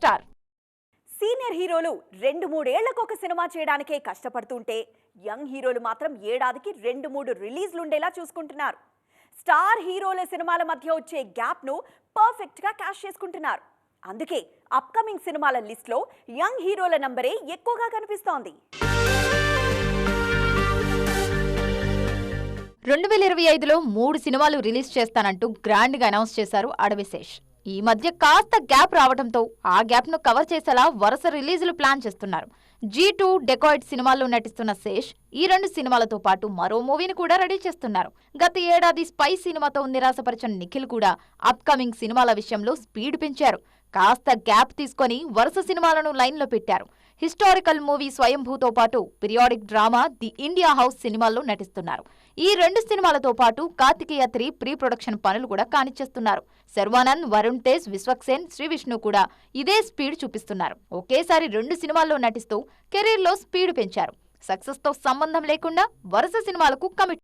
Star. Senior హీరోలు రెండు మూడేళ్ళకు ఒక సినిమా చేయడానికే కష్టపడుతుంటే యంగ్ హీరోలు మాత్రం ఏడాదికి రెండు మూడు రిలీజ్లు ఉండేలా చూసుకుంటున్నారు. స్టార్ హీరోల సినిమాల మధ్య వచ్చే గ్యాప్ను పర్ఫెక్ట్గా క్యాష్ చేసుకుంటున్నారు. అందుకే అప్కమింగ్ సినిమాల లిస్ట్లో యంగ్ హీరోల నంబరే ఎక్కువగా కనిపిస్తోంది. రెండు వేల ఇరవై ఐదులో మూడు సినిమాలు రిలీజ్ చేస్తానంటూ గ్రాండ్గా అనౌన్స్ చేశారు అడవిశేష్ ఈ మధ్య కాస్త గ్యాప్ రావడంతో ఆ గ్యాప్ను కవర్ చేసేలా వరుస రిలీజులు ప్లాన్ చేస్తున్నారు. జీ టూ డెకాయిడ్ సినిమాల్లో నటిస్తున్న శేష్ ఈ రెండు సినిమాలతో పాటు మరో మూవీని కూడా రెడీ చేస్తున్నారు. గత ఏడాది స్పై సినిమాతో నిరాశపరిచిన నిఖిల్ కూడా అప్కమింగ్ సినిమాల విషయంలో స్పీడ్ పెంచారు. కాస్త గ్యాప్ తీసుకొని వరుస సినిమాలను లైన్లో పెట్టారు. హిస్టారికల్ మూవీ స్వయంభూతో పాటు periodic drama the India House సినిమాల్లో నటిస్తున్నారు. ఈ రెండు సినిమాలతో పాటు కార్తికేయ త్రీ ప్రీ ప్రొడక్షన్ పనులు కూడా కానిచ్చేస్తున్నారు. శర్వానంద్ వరుణ్ తేజ్ విశ్వక్సేన్ శ్రీ విష్ణు కూడా ఇదే స్పీడ్ చూపిస్తున్నారు. ఒకేసారి రెండు సినిమాల్లో నటిస్తూ కెరీర్లో స్పీడ్ పెంచారు. సక్సెస్తో సంబంధం లేకుండా వరుస సినిమాలకు కమిట్